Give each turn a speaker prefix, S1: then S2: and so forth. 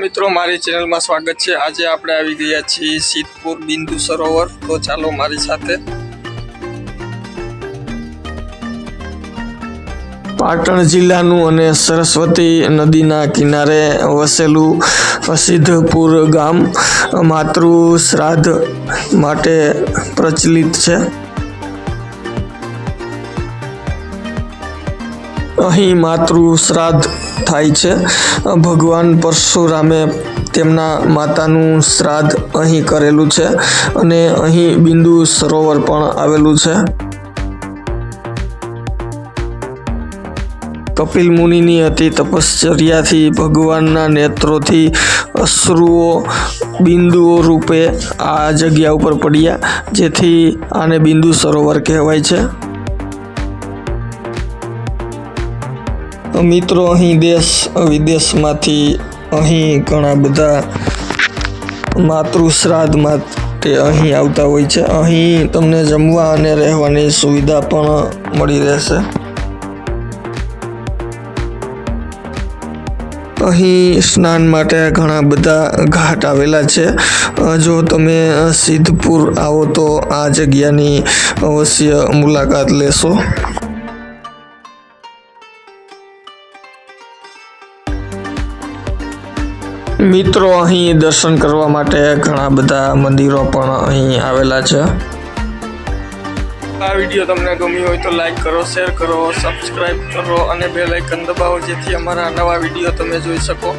S1: મિત્રો, મારી ચેનલમાં સ્વાગત છે. આજે આપણે આવી ગયા છીએ સિદ્ધપુર બિંદુ સરોવર. તો ચાલો મારી સાથે પાટણ જિલ્લાનું અને સરસ્વતી નદીના કિનારે વસેલું સિદ્ધપુર ગામ માતૃ શ્રાદ્ધ માટે પ્રચલિત છે. અહીં માતૃ શ્રાદ્ધ થાય છે. ભગવાન પરશુરામે તેમના માતાનું શ્રાદ્ધ અહીં કરેલું છે અને અહીં બિંદુ સરોવર પણ આવેલું છે. કપિલ મુનિની અતિ તપશ્ચર્યાથી ભગવાનના નેત્રોથી અશ્રુઓ બિંદુઓ રૂપે આ જગ્યા ઉપર પડ્યા, જેથી આને બિંદુ સરોવર કહેવાય છે. મિત્રો, અહીં દેશ, વિદેશમાંથી અહીં ઘણા બધા માતૃ શ્રાદ્ધ માટે અહીં આવતા હોય છે. અહીં તમને જમવા અને રહેવાની સુવિધા પણ મળી રહેશે. અહીં સ્નાન માટે ઘણા બધા ઘાટ આવેલા છે. જો તમે સિદ્ધપુર આવો તો આ જગ્યાની અવશ્ય મુલાકાત લેશો. મિત્રો, અહીં દર્શન કરવા માટે ઘણા બધા મંદિરો પણ અહીં આવેલા છે. આ વીડિયો તમને ગમ્યો હોય તો લાઈક કરો, શેર કરો સબસ્ક્રાઈબ કરો અને બે લાઇકન દબાવો જેથી અમારા નવા વીડિયો તમે જોઈ શકો.